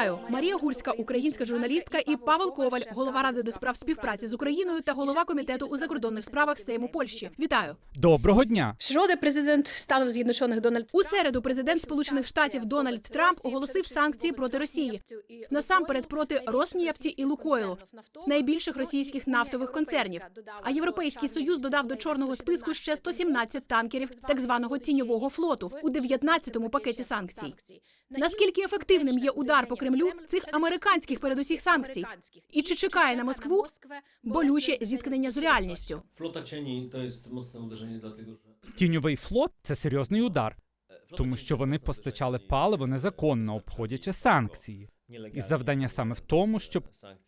Вітаю, Марія Гульська, українська журналістка, і Павел Коваль, голова ради до справ співпраці з Україною та голова комітету у закордонних справах Сейму Польщі. Вітаю Доброго дня. Środę президент Станів З'єдночених Дональд у середу. Президент Сполучених Штатів Дональд Трамп оголосив санкції проти Росії насамперед проти Роснефті і Лукойлу, найбільших російських нафтових концернів. А європейський союз додав до чорного списку ще 117 танкерів так званого тіньового флоту у 19-му пакеті санкцій. Наскільки ефективним є удар по Кремлю цих американських передусіх санкцій? І чи чекає на Москву болюче зіткнення з реальністю? Flota то є моцне mocne для того, що Тіньовий флот це серйозний удар, тому що вони постачали паливо незаконно, обходячи санкції. І завдання саме в тому, щоб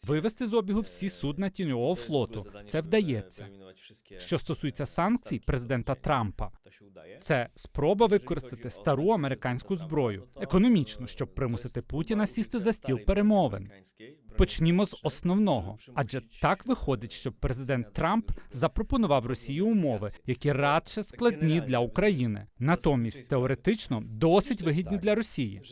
вивести з обігу всі судна тіньового флоту. Це вдається. Що стосується санкцій президента Трампа, це спроба використати стару американську зброю, економічну, щоб примусити Путіна сісти за стіл перемовин. Почнімо з основного, адже так виходить, що президент Трамп запропонував Росії умови, які радше складні для України, натомість теоретично досить вигідні для Росії.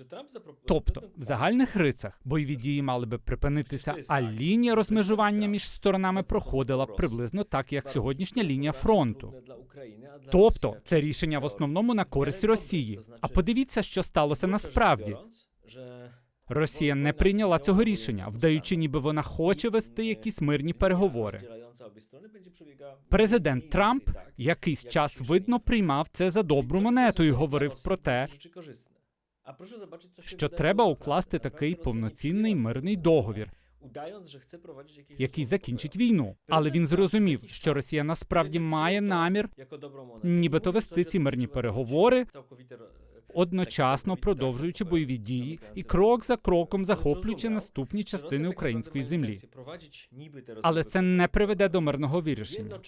Тобто, в загальних рицях бойові дії мали би припинитися, а лінія розмежування між сторонами проходила приблизно так, як сьогоднішня лінія фронту. Тобто, це рішення в основному на користь Росії. А подивіться, що сталося насправді. Росія не прийняла цього рішення, вдаючи, ніби вона хоче вести якісь мирні переговори. Президент Трамп якийсь час видно приймав це за добру монету і говорив про те, що треба укласти такий повноцінний мирний договір, який закінчить війну. Але він зрозумів, що Росія насправді має намір нібито вести ці мирні переговори, одночасно продовжуючи бойові дії і крок за кроком захоплюючи наступні частини української землі. Але це не приведе до мирного вирішення,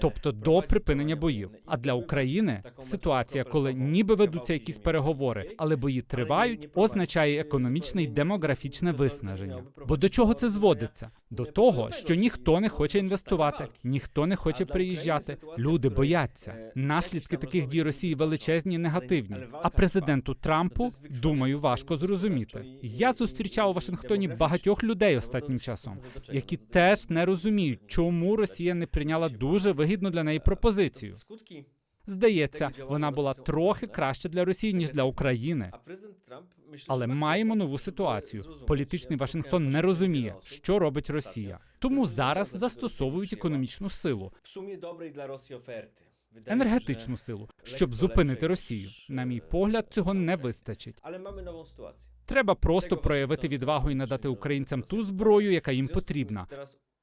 тобто до припинення боїв. А для України ситуація, коли ніби ведуться якісь переговори, але бої тривають, означає економічне і демографічне виснаження. Бо до чого це зводиться? До того, що ніхто не хоче інвестувати, ніхто не хоче приїжджати. Люди бояться. Наслідки таких дій Росії величезні, і негативні. А президенту Трампу думаю, важко зрозуміти. Я зустрічав у Вашингтоні багатьох людей останнім часом, які теж не розуміють, чому Росія не прийняла дуже вигідну для неї пропозицію. Здається, вона була трохи краще для Росії ніж для України. Але маємо нову ситуацію. Політичний Вашингтон не розуміє, що робить Росія. Тому зараз застосовують економічну силу, в сумі добрий для Росії оферти. Енергетичну силу, щоб зупинити Росію. На мій погляд, цього не вистачить. Але маємо ситуацію. Треба просто проявити відвагу і надати українцям ту зброю, яка їм потрібна.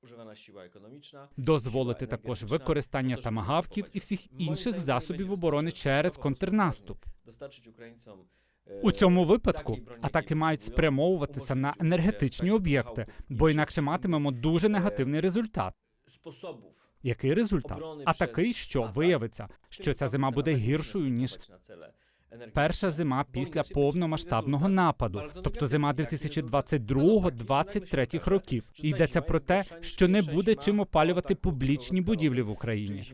Używana siła ekonomiczna, Дозволити також використання тамагавків і всіх інших засобів оборони через контрнаступ. достarczyć Українцям е, У цьому випадку атаки мають спрямовуватися на енергетичні об'єкти, бо інакше матимемо дуже негативний результат. sposobów. Який результат? А такий, що виявиться, що ця зима буде гіршою ніж перша зима після повномасштабного нападу, тобто зима 2022-2023 років. І йдеться про те, що не буде чим опалювати публічні будівлі в Україні,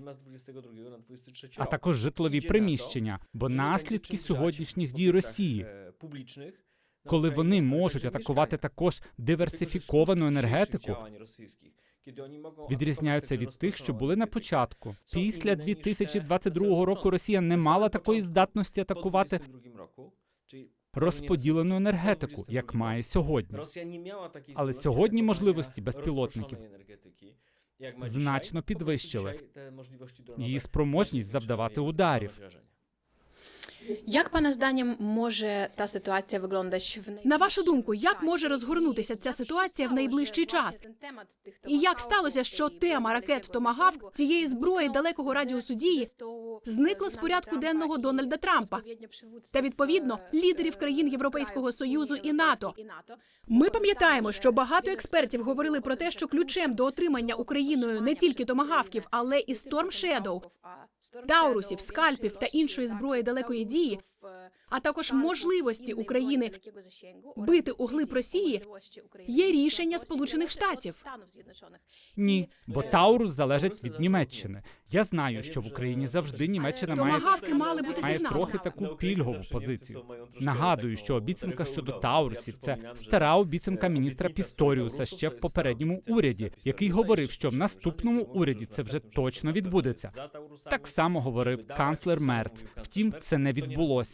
а також житлові приміщення, бо наслідки сьогоднішніх дій Росії, коли вони можуть атакувати також диверсифіковану енергетику, відрізняються від тих, що були на початку. Після 2022 року Росія не мала такої здатності атакувати розподілену енергетику, як має сьогодні. Але сьогодні можливості безпілотників значно підвищили її спроможність завдавати ударів. Як пана зданням може та ситуація виглядати в На вашу думку, як може розгорнутися ця ситуація в найближчий час? І як сталося, що тема ракет Томагавк цієї зброї далекого радіусу дії зникла з порядку денного Дональда Трампа та відповідно лідерів країн Європейського союзу і НАТО? Ми пам'ятаємо, що багато експертів говорили про те, що ключем до отримання Україною не тільки томагавків, але і Storm Shadow, таурусів, скальпів та іншої зброї далекої дії, а також можливості України бити у глиб Росії, є рішення Сполучених Штатів. Ні, бо Таурус залежить від Німеччини. Я знаю, що в Україні завжди Німеччина має мали бути має трохи таку пільгову позицію. Нагадую, що обіцянка щодо Таурусів це стара обіцянка міністра Пісторіуса ще в попередньому уряді, який говорив, що в наступному уряді це вже точно відбудеться. Так само говорив канцлер Мерц. Втім, це не відбулося.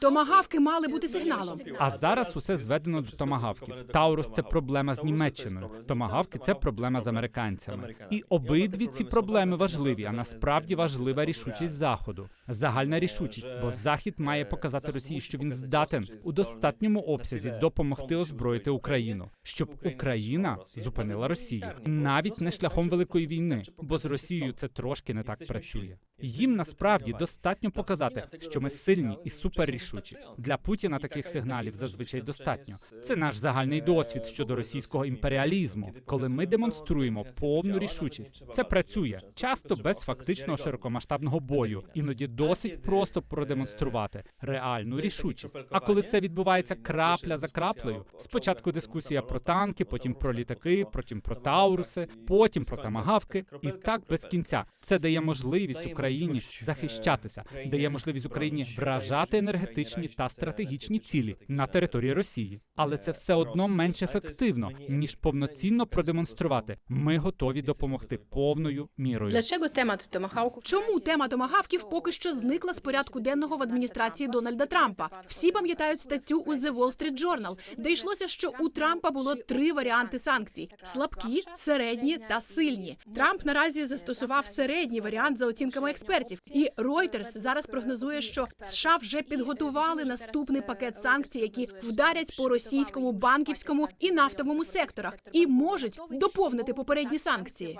Томагавки мали бути сигналом. А зараз усе зведено до томагавків. Таурус це проблема з Німеччиною. Томагавки це проблема з американцями. І обидві ці проблеми важливі. А насправді важлива рішучість заходу. Загальна рішучість, бо захід має показати Росії, що він здатен у достатньому обсязі допомогти озброїти Україну, щоб Україна зупинила Росію, навіть не шляхом великої війни, бо з Росією це трошки не так працює. Їм насправді достатньо показати, що ми сильні і суперрішучі. Для Путіна таких сигналів зазвичай достатньо. Це наш загальний досвід щодо російського імперіалізму, коли ми демонструємо повну рішучість. Це працює часто без фактичного широкомасштабного бою, іноді досить просто продемонструвати реальну рішучість. А коли все відбувається крапля за краплею, спочатку дискусія про танки, потім про літаки, потім про тауруси, потім про тамагавки, і так без кінця. Це дає можливість Україні захищатися, дає можливість Україні вражати енергетичні та стратегічні цілі на території Росії. Але це все одно менш ефективно ніж повноцінно продемонструвати. Ми готові допомогти повною мірою. Dlaczego temat Tomahawków Чому тема томагавків поки що зникла з порядку денного в адміністрації Дональда Трампа? Всі пам'ятають статтю у The Wall Street Journal, де йшлося, що у Трампа було три варіанти санкцій: слабкі, середні та сильні. Трамп наразі застосував середній варіант за оцінками експертів. І Reuters зараз прогнозує, що США вже підготували наступний пакет санкцій, які вдарять по російському банківському і нафтовому секторах, і можуть доповнити попередні санкції.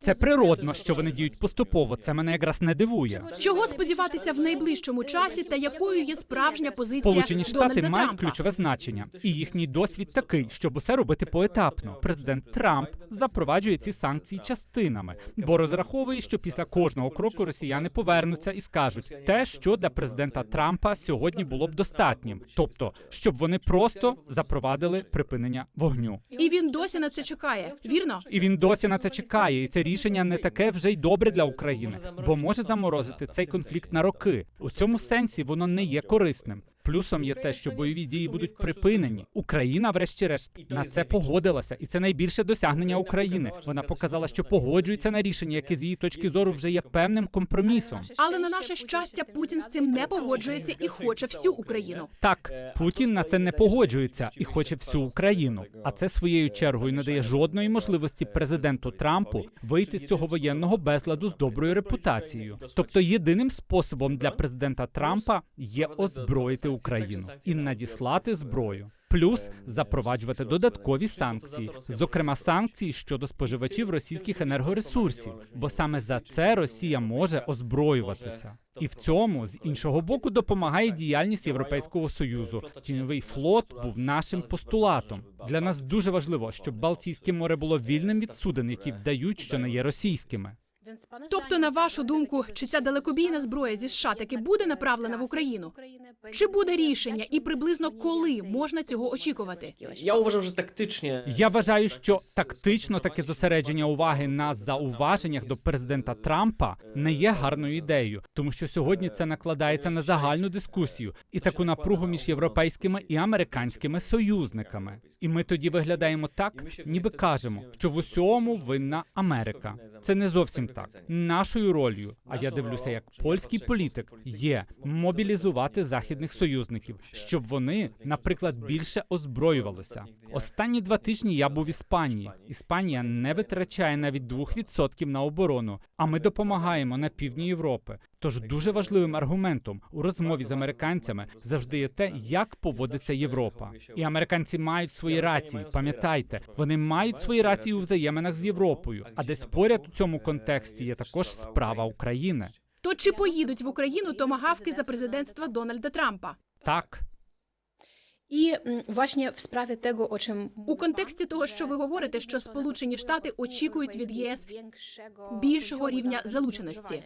Це природно, що вони діють поступово. Це мене якраз не дивує. Чого сподіватися в найближчому часі, та якою є справжня позиція Сполучені Штати Дональда мають Трампа? ключове значення, і їхній досвід такий, щоб усе робити поетапно. Президент Трамп запроваджує ці санкції частинами, бо розраховує, що після кожного кроку росіяни повернуться і скажуть те, що для президента Трампа сьогодні було б достатнім, тобто щоб вони просто запровадили припинення вогню. І він досі на це чекає. Вірно? І він досі на це чекає, і це рішення не таке вже й добре для України, бо може заморозити цей конфлікт на роки. У цьому сенсі воно не є корисним. Плюсом є те, що бойові дії будуть припинені. Україна, врешті-решт, на це погодилася, і це найбільше досягнення України. Вона показала, що погоджується на рішення, яке з її точки зору вже є певним компромісом. Але на наше щастя, Путін з цим не погоджується і хоче всю Україну. Так, Путін на це не погоджується і хоче всю Україну. А це своєю чергою не дає жодної можливості президенту Трампу вийти з цього воєнного безладу з доброю репутацією. Тобто, єдиним способом для президента Трампа є озброїти Україну і надіслати зброю. Плюс запроваджувати додаткові санкції, зокрема санкції щодо споживачів російських енергоресурсів, бо саме за це Росія може озброюватися. І в цьому з іншого боку допомагає діяльність Європейського союзу. Тіньовий флот був нашим постулатом. Для нас дуже важливо, щоб Балтійське море було вільним від суден, які вдають, що не є російськими. Тобто, на вашу думку, чи ця далекобійна зброя зі США таки буде направлена в Україну? Чи буде рішення, і приблизно коли можна цього очікувати? Я uważam, że taktycznie Я вважаю, що тактично таке зосередження уваги на зауваженнях до президента Трампа не є гарною ідеєю, тому що сьогодні це накладається на загальну дискусію і таку напругу між європейськими і американськими союзниками. І ми тоді виглядаємо так, ніби кажемо, що в усьому винна Америка. Це не зовсім так. Нашою ролью, а я дивлюся, як польський політик є мобілізувати західних союзників, щоб вони, наприклад, більше озброювалися. Останні два тижні я був в Іспанії. Іспанія не витрачає навіть 2% на оборону, а ми допомагаємо на півдні Європи. Тож дуже важливим аргументом у розмові з американцями завжди є те, як поводиться Європа. І американці мають свої рації. Пам'ятайте, вони мають свої рації у взаєминах з Європою. А десь поряд у цьому контексті є також справа України. То чи поїдуть в Україну томагавки за президентства Дональда Трампа? Так, І власне в справі того, о чим У контексті того, що ви говорите, що Сполучені Штати очікують від ЄС більшого рівня залученості.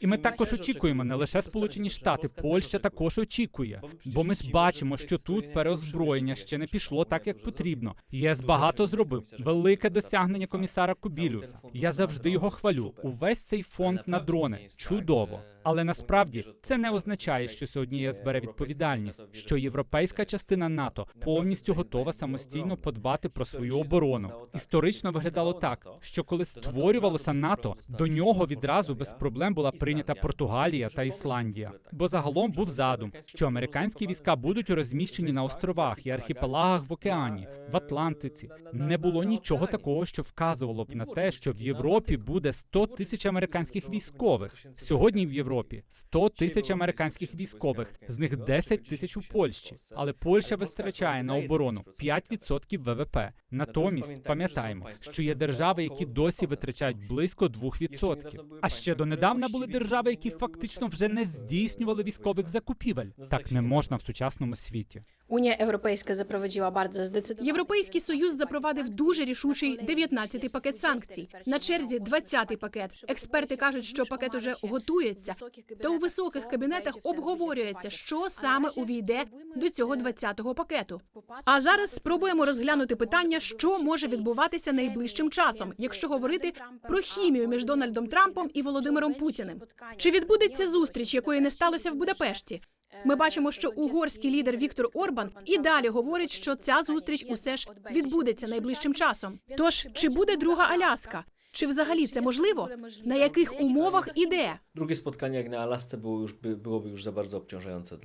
і ми також очікуємо не лише Сполучені Штати, Польща також очікує. Бо ми ж бачимо, що тут переозброєння ще не пішло так, як потрібно. ЄС багато зробив. Велике досягнення комісара Кубілюса. Я завжди його хвалю. Увесь цей фонд на дрони чудово. Але насправді це не означає, що сьогодні ЄС бере відповідальність, що європейська частина НАТО повністю готова самостійно подбати про свою оборону. Історично виглядало так, що коли створювалося НАТО, до нього відразу без проблем була прийнята Португалія та Ісландія. Бо загалом був задум, що американські війська будуть розміщені на островах і архіпелагах в океані, в Атлантиці. Не було нічого такого, що вказувало б на те, що в Європі буде 100 тисяч американських військових. Сьогодні в Європі 100 тисяч американських військових, з них 10 тисяч у Польщі. Але Польща вистачає на оборону 5% ВВП. Натомість пам'ятаємо, що є держави, які досі витрачають близько 2%. А ще донедавна були держави, які фактично вже не здійснювали військових закупівель. Так не можна в сучасному світі. Unia Europejska zaprowadziła bardzo zdecydowane... Європейський союз запровадив дуже рішучий 19-й пакет санкцій. На черзі 20-й пакет. Експерти кажуть, що пакет уже готується. Та у високих кабінетах обговорюється, що саме увійде до цього 20-го пакету. А зараз спробуємо розглянути питання, що може відбуватися найближчим часом, якщо говорити про хімію між Дональдом Трампом і Володимиром Путіним. Чи відбудеться зустріч, якої не сталося в Будапешті? Ми бачимо, що угорський лідер Віктор Орбан і далі говорить, що ця зустріч усе ж відбудеться найближчим часом. Тож чи буде друга Аляска? Чи взагалі це можливо? На яких умовах і де? Drugie spotkanie jak na Alasce było już, by, byłoby już za bardzo obciążające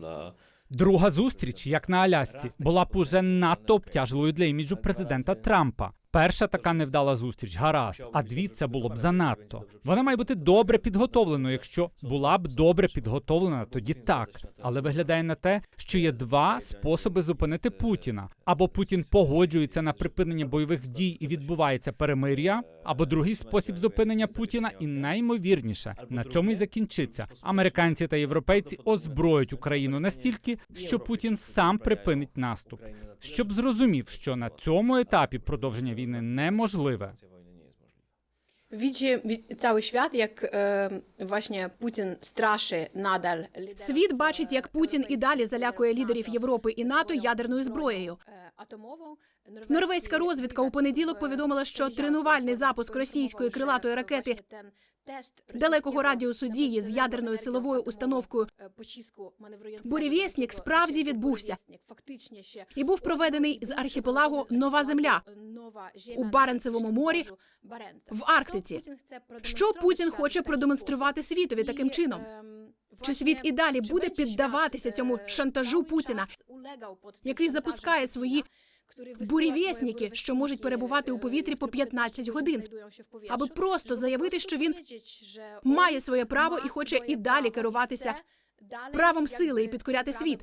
Друга зустріч, як на Алясці, була б уже надто обтяжливою для іміджу президента Трампа. Перша така невдала зустріч, гаразд, а дві це було б занадто. Вона має бути добре підготовленою. Якщо була б добре підготовлена, тоді так. Але виглядає на те, що є два способи зупинити Путіна: або Путін погоджується на припинення бойових дій і відбувається перемир'я, або другий спосіб зупинення Путіна, і наймовірніше на цьому й закінчиться. Американці та європейці озброють Україну настільки, що Путін сам припинить наступ, щоб зрозумів, що на цьому етапі продовження війни неможливе. wi- cały świat, jak e, właśnie Putin straszy Світ бачить, як Путін і далі залякує лідерів Європи і НАТО ядерною зброєю. Норвезька розвідка у понеділок повідомила, що тренувальний запуск російської крилатої ракети далекого радіусу дії з ядерною силовою установкою Бурєвєснік справді відбувся і був проведений з архіпелагу Нова Земля у Баренцевому морі в Арктиці. Що Путін хоче продемонструвати світові таким чином? Чи світ і далі буде піддаватися цьому шантажу Путіна, який запускає свої бурєвєсніки, що можуть перебувати у повітрі по 15 годин, аби просто заявити, що він має своє право і хоче і далі керуватися правом сили і підкоряти світ.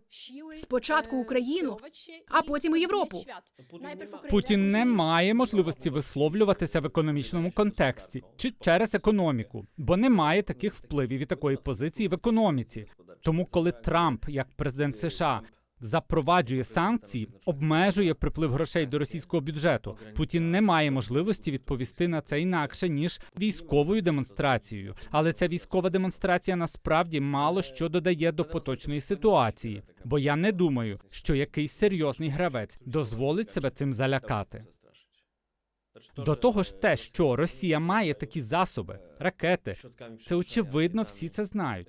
Спочатку Україну, а потім і Європу. Путін не має можливості висловлюватися в економічному контексті чи через економіку, бо не має таких впливів і такої позиції в економіці. Тому, коли Трамп, як президент США, запроваджує санкції, обмежує приплив грошей до російського бюджету. Путін не має можливості відповісти на це інакше ніж військовою демонстрацією. Але ця військова демонстрація насправді мало що додає до поточної ситуації, бо я не думаю, що якийсь серйозний гравець дозволить себе цим залякати. До того ж, те, що Росія має такі засоби, ракети, це очевидно, всі це знають.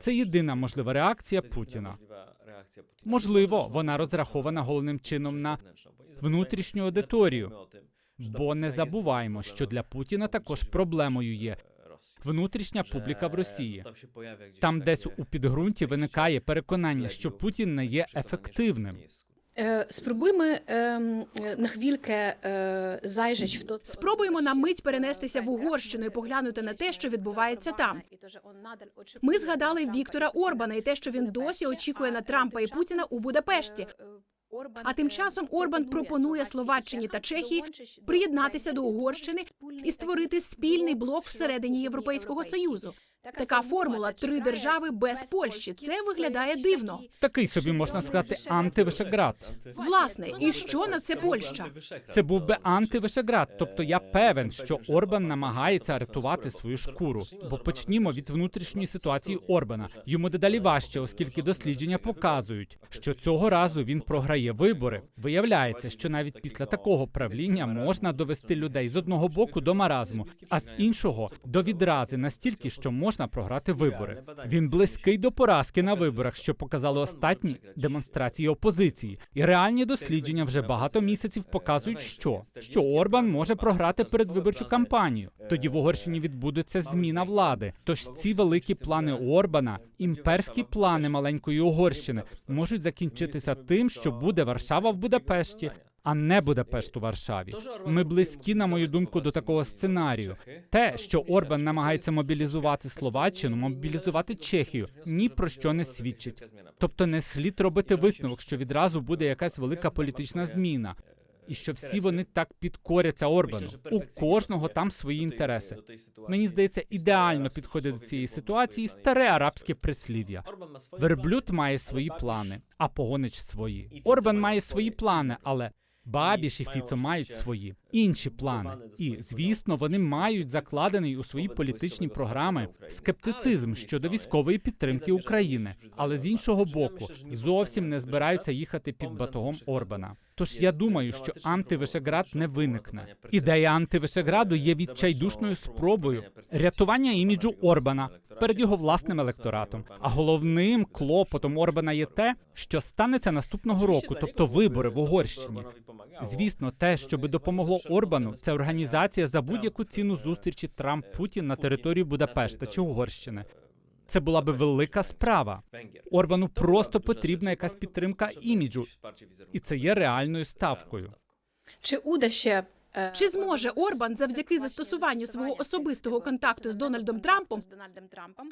Це єдина можлива реакція Путіна. Можливо, вона розрахована головним чином на внутрішню аудиторію. Бо не забуваємо, що для Путіна також проблемою є внутрішня публіка в Росії. Там десь у підґрунті виникає переконання, що Путін не є ефективним. Е, Спробуймо ем, на хвильkę е, в то Спробуємо на мить перенестися в Угорщину і поглянути на те, що відбувається там. Ми згадали Віктора Орбана і те, що він досі очікує на Трампа і Путіна у Будапешті. А тим часом Орбан пропонує Словаччині та Чехії приєднатися до Угорщини і створити спільний блок всередині Європейського союзу. Така формула три держави без Польщі. Це виглядає дивно. Такий собі можна сказати антивишеград. Власне, і що на це Польща? Це був би антивишеград. Тобто я певен, що Орбан намагається рятувати свою шкуру. Бо почнімо від внутрішньої ситуації Орбана. Йому дедалі важче, оскільки дослідження показують, що цього разу він програє вибори. Виявляється, що навіть після такого правління можна довести людей з одного боку до маразму, а з іншого до відрази настільки, що можна можна програти вибори. Він близький до поразки на виборах, що показали останні демонстрації опозиції. І реальні дослідження вже багато місяців показують, що що Орбан може програти передвиборчу кампанію. Тоді в Угорщині відбудеться зміна влади. Тож ці великі плани Орбана, імперські плани маленької Угорщини, можуть закінчитися тим, що буде Варшава в Будапешті. А не Будапешт у Варшаві. Ми близькі, на мою думку, до такого сценарію. Те, що Орбан намагається мобілізувати Словаччину, мобілізувати Чехію, ні про що не свідчить. Тобто не слід робити висновок, що відразу буде якась велика політична зміна, і що всі вони так підкоряться Орбану. У кожного там свої інтереси. Мені здається, ідеально підходить до цієї ситуації старе арабське прислів'я. Верблюд має свої плани, а погонич свої. Орбан має свої плани, але Бабіш і Фіцо мають свої інші плани. І звісно, вони мають закладений у свої політичні програми скептицизм щодо військової підтримки України, але з іншого боку, зовсім не збираються їхати під батогом Орбана. Тож я думаю, що антивишеград не виникне. Ідея антивишеграду є відчайдушною спробою рятування іміджу Орбана перед його власним електоратом. А головним клопотом Орбана. Є те, що станеться наступного року, тобто вибори в Угорщині. Звісно, те, що би допомогло Орбану, це організація за будь-яку ціну зустрічі Трамп Путін на території Будапешта чи Угорщини. Це була би велика справа. Орбану просто потрібна якась підтримка іміджу, і це є реальною ставкою. Чи уда ще Чи зможе Орбан завдяки застосуванню свого особистого контакту з Дональдом Трампом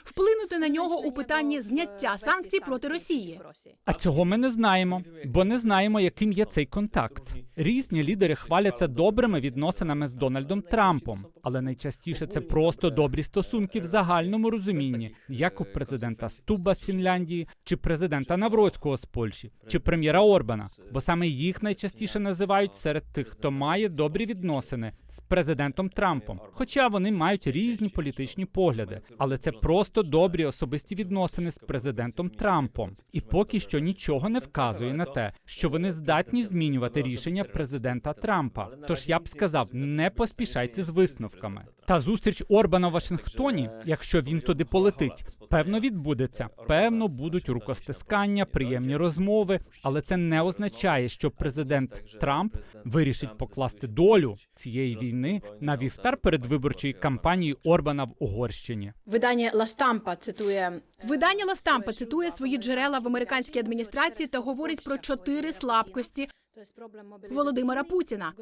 вплинути на нього у питанні зняття санкцій проти Росії? А цього ми не знаємо, бо не знаємо, яким є цей контакт. Різні лідери хваляться добрими відносинами з Дональдом Трампом, але найчастіше це просто добрі стосунки в загальному розумінні, як у президента Стуба з Фінляндії, чи президента Навроцького з Польщі, чи прем'єра Орбана, бо саме їх найчастіше називають серед тих, хто має добрі відносини з президентом Трампом. Хоча вони мають різні політичні погляди, але це просто добрі особисті відносини з президентом Трампом. І поки що нічого не вказує на те, що вони здатні змінювати рішення президента Трампа. Тож я б сказав, не поспішайте з висновками. Та зустріч Орбана в Вашингтоні, якщо він туди полетить, певно відбудеться. Певно, будуть рукостискання, приємні розмови, але це не означає, що президент Трамп вирішить покласти долю цієї війни на вівтар передвиборчої кампанії Орбана в Угорщині. Видання Ла Стампа цитує Видання Ла Стампа цитує свої джерела в американській адміністрації та говорить про чотири слабкості Володимира Путіна.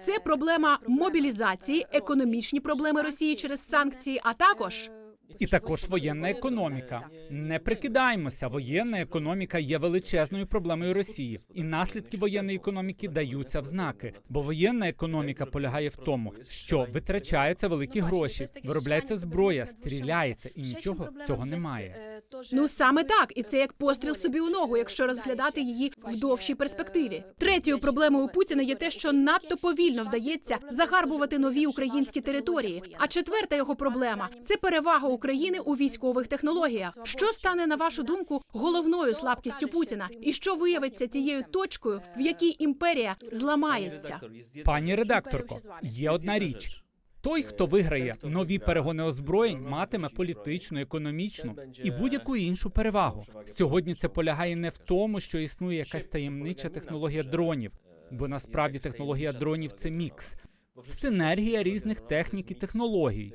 Це проблема мобілізації, економічні проблеми Росії через санкції, а також І також воєнна економіка. Не прикидаємося, воєнна економіка є величезною проблемою Росії, і наслідки воєнної економіки даються в знаки. Бо воєнна економіка полягає в тому, що витрачаються великі гроші, виробляється зброя, стріляється, і нічого цього немає. ну саме так, і це як постріл собі у ногу, якщо розглядати її в довшій перспективі. Третьою проблемою Путіна є те, що надто повільно вдається загарбувати нові українські території. А четверта його проблема це перевага України у військових технологіях. Що стане на вашу думку головною слабкістю Путіна, і що виявиться тією точкою, в якій імперія зламається? Пані редакторко, є одна річ. Той, хто виграє нові перегони озброєнь, матиме політичну, економічну і будь-яку іншу перевагу. Сьогодні це полягає не в тому, що існує якась таємнича технологія дронів, бо насправді технологія дронів це мікс. Синергія різних технік і технологій,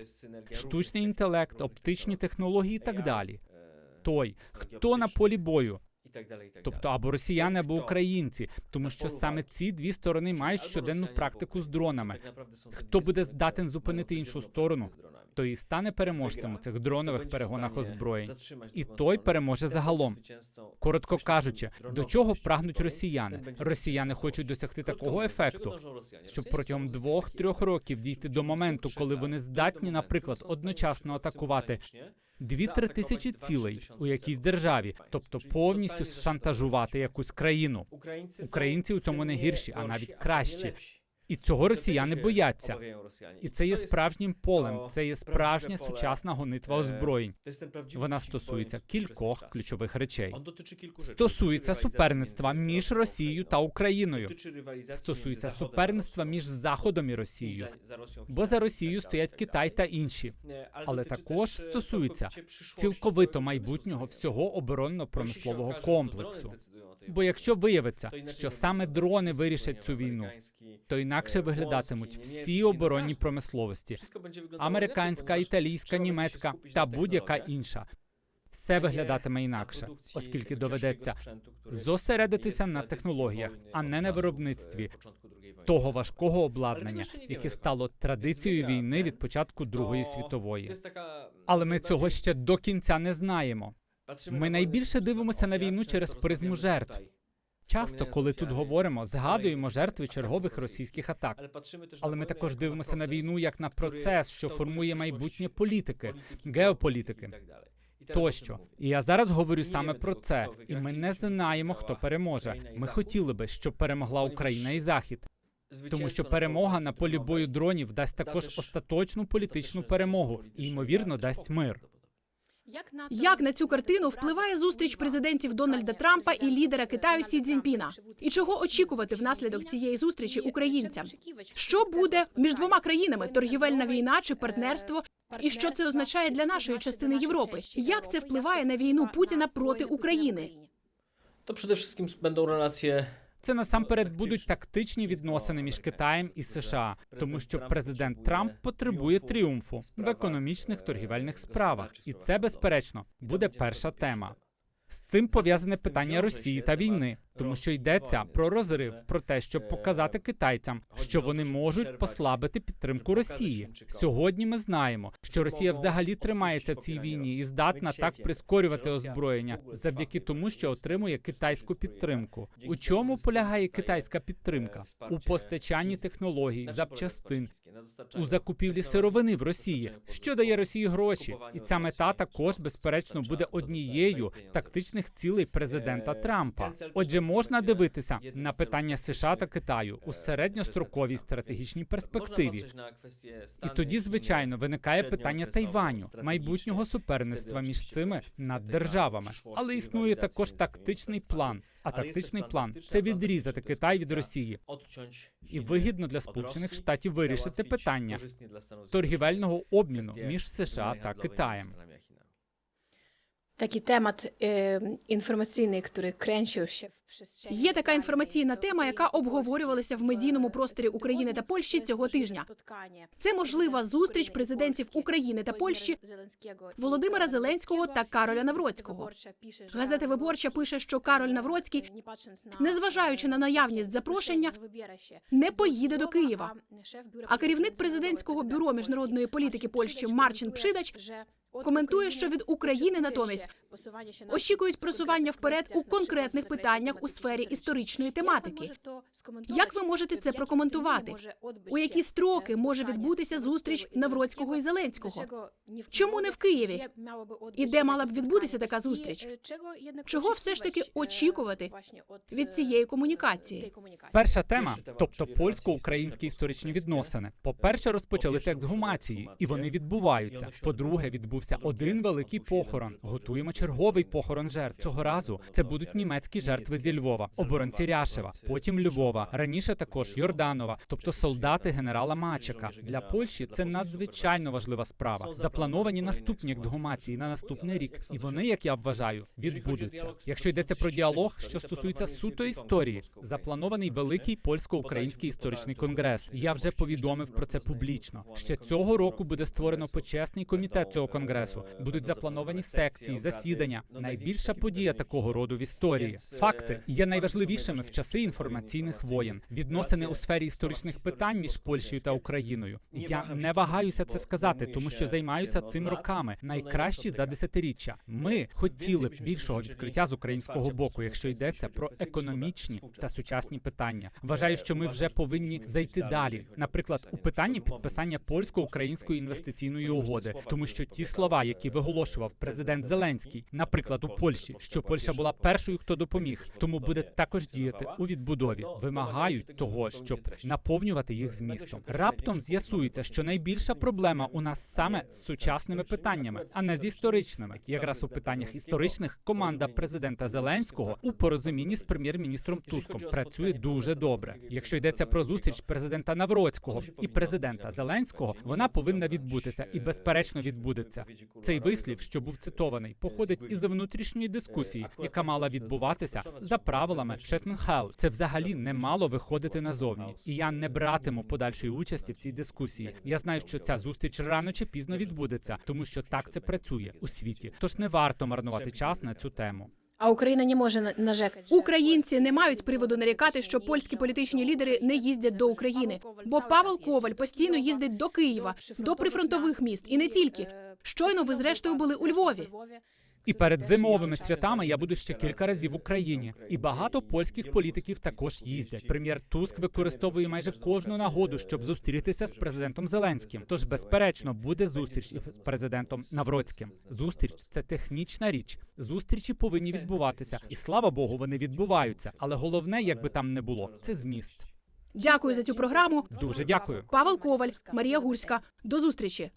штучний інтелект, оптичні технології і так далі. Той, хто на полі бою, тобто або росіяни, або українці, тому що саме ці дві сторони мають щоденну практику з дронами. Хто буде здатен зупинити іншу сторону, той і стане переможцем у цих дронових перегонах озброєнь. І той переможе загалом. Коротко кажучи, до чого прагнуть росіяни? Росіяни хочуть досягти такого ефекту, щоб протягом двох-трьох років дійти до моменту, коли вони здатні, наприклад, одночасно атакувати дві-три тисячі цілей у якійсь державі, тобто повністю шантажувати якусь країну. Українці у цьому не гірші, а навіть кращі. І цього росіяни бояться. І це є справжнім полем, це є справжня сучасна гонитва е, озброєнь. Вона стосується кількох ключових речей. Стосується суперництва між Росією та Україною. Стосується суперництва між Заходом і Росією. Бо за Росією стоять Китай та інші. Але також e, стосується Цілковито майбутнього всього оборонно-промислового комплексу. Бо якщо виявиться, що саме дрони вирішать цю війну, то інакше виглядатимуть всі оборонні промисловості американська, італійська, німецька та будь-яка інша. Все виглядатиме інакше, оскільки доведеться зосередитися на технологіях, а не на виробництві того важкого обладнання, яке стало традицією війни від початку Другої світової. Але ми цього ще до кінця не знаємо. ми найбільше дивимося на війну через призму жертв. Часто, коли тут говоримо, згадуємо жертви чергових російських атак. Але ми також дивимося на війну як на процес, що формує майбутнє політики, геополітики. тощо. І я зараз говорю саме про це, і ми не знаємо, хто переможе. Ми хотіли би, щоб перемогла Україна і Захід, тому що перемога на полі бою дронів дасть також остаточну політичну перемогу і ймовірно дасть мир. Prawdopodobnie. Як на цю картину впливає зустріч президентів Дональда Трампа і лідера Китаю Сі Цзіньпіна? І чого очікувати внаслідок цієї зустрічі українцям? Що буде між двома країнами торгівельна війна чи партнерство? І що це означає для нашої частини Європи? Як це впливає на війну Путіна проти України? To przede wszystkim będą relacje Це насамперед будуть тактичні відносини між Китаєм і США, тому що президент Трамп потребує тріумфу в економічних торгівельних справах, і це безперечно буде перша тема. З цим пов'язане питання Росії та війни, тому що йдеться про розрив, про те, щоб показати китайцям, що вони можуть послабити підтримку Росії. Сьогодні ми знаємо, що Росія взагалі тримається в цій війні і здатна так прискорювати озброєння завдяки тому, що отримує китайську підтримку. У чому полягає китайська підтримка? У постачанні технологій, запчастин, у закупівлі сировини в Росії, що дає Росії гроші, і ця мета також безперечно буде однією тактичних цілей президента Трампа. Отже, можна дивитися на питання США та Китаю у середньостроковій стратегічній перспективі. І тоді, звичайно, виникає питання Тайваню, майбутнього суперництва між цими наддержавами. Але існує також тактичний план. А тактичний план це відрізати Китай від Росії і вигідно для Сполучених Штатів вирішити питання торгівельного обміну між США та Китаєм. Temat e, informacyjny, który kręcił się w przestrzeni. Є така інформаційна тема, яка обговорювалася в медійному просторі України та Польщі цього тижня. Це можлива зустріч президентів України та Польщі Володимира Зеленського та Кароля Навроцького. Газета Виборча пише, що Кароль Навроцький, незважаючи на наявність запрошення, не поїде до Києва. А керівник президентського бюро міжнародної політики Польщі Марчин Пшидач коментує, що від України натомість очікують просування вперед у конкретних питаннях у сфері історичної тематики. Як ви можете це прокоментувати? У які строки може відбутися зустріч Навроцького і Зеленського? Чому не в Києві? І де мала б відбутися така зустріч? Чого все ж таки очікувати від цієї комунікації? Перша тема, тобто польсько-українські історичні відносини. По-перше, розпочалися ексгумації, і вони відбуваються. По-друге, відбувся один великий похорон. Готуємо черговий похорон жертв. Цього разу це будуть німецькі жертви зі Львова, оборонці Ряшева, потім Львова, раніше також Йорданова, тобто солдати генерала Мачека. Для Польщі це надзвичайно важлива справа. Заплановані наступні ексгумації на наступний рік, і вони, як я вважаю, відбудуться. Якщо йдеться про діалог, що стосується суто історії, запланований великий польсько-український історичний конгрес. Я вже повідомив про це публічно. Ще цього року буде створено почесний комітет цього конгресу. Будуть заплановані секції, засідання. Найбільша подія такого роду в історії. Факти є найважливішими в часи інформаційних воєн. Відносини у сфері історичних питань між Польщею та Україною. Я не вагаюся це сказати, тому що займаюся цим роками. Найкращі за десятиріччя. Ми хотіли б більшого відкриття з українського боку, якщо йдеться про економічні та сучасні питання. Вважаю, що ми вже повинні зайти далі. Наприклад, у питанні підписання польсько-української інвестиційної угоди, тому що ті слова. Слова, які виголошував президент Зеленський, наприклад, у Польщі, що Польща була першою, хто допоміг, тому буде також діяти у відбудові. Вимагають того, щоб наповнювати їх змістом. Раптом з'ясується, що найбільша проблема у нас саме з сучасними питаннями, а не з історичними. Якраз у питаннях історичних команда президента Зеленського у порозумінні з прем'єр-міністром Туском працює дуже добре. Якщо йдеться про зустріч президента Навроцького і президента Зеленського, вона повинна відбутися і безперечно відбудеться. Цей вислів, що був цитований, походить із внутрішньої дискусії, яка мала відбуватися за правилами Chatham Це взагалі не мало виходити назовні, і я не братиму подальшої участі в цій дискусії. Я знаю, що ця зустріч рано чи пізно відбудеться, тому що так це працює у світі. Тож не варто марнувати час на цю тему. А Україна не може на- нажекати. Українці не мають приводу нарікати, що польські політичні лідери не їздять до України, бо Павел Коваль постійно їздить до Києва, до прифронтових міст і не тільки. Щойно ви зрештою були у Львові. І перед зимовими святами я буду ще кілька разів в Україні. І багато польських політиків також їздять. Прем'єр Туск використовує майже кожну нагоду, щоб зустрітися з президентом Зеленським. Тож, безперечно, буде зустріч із президентом Навроцьким. Зустріч це технічна річ. Зустрічі повинні відбуватися, і слава Богу, вони відбуваються. Але головне, як би там не було, це зміст. Дякую за цю програму. Дуже дякую. Павел Коваль, Марія Гурська. До зустрічі.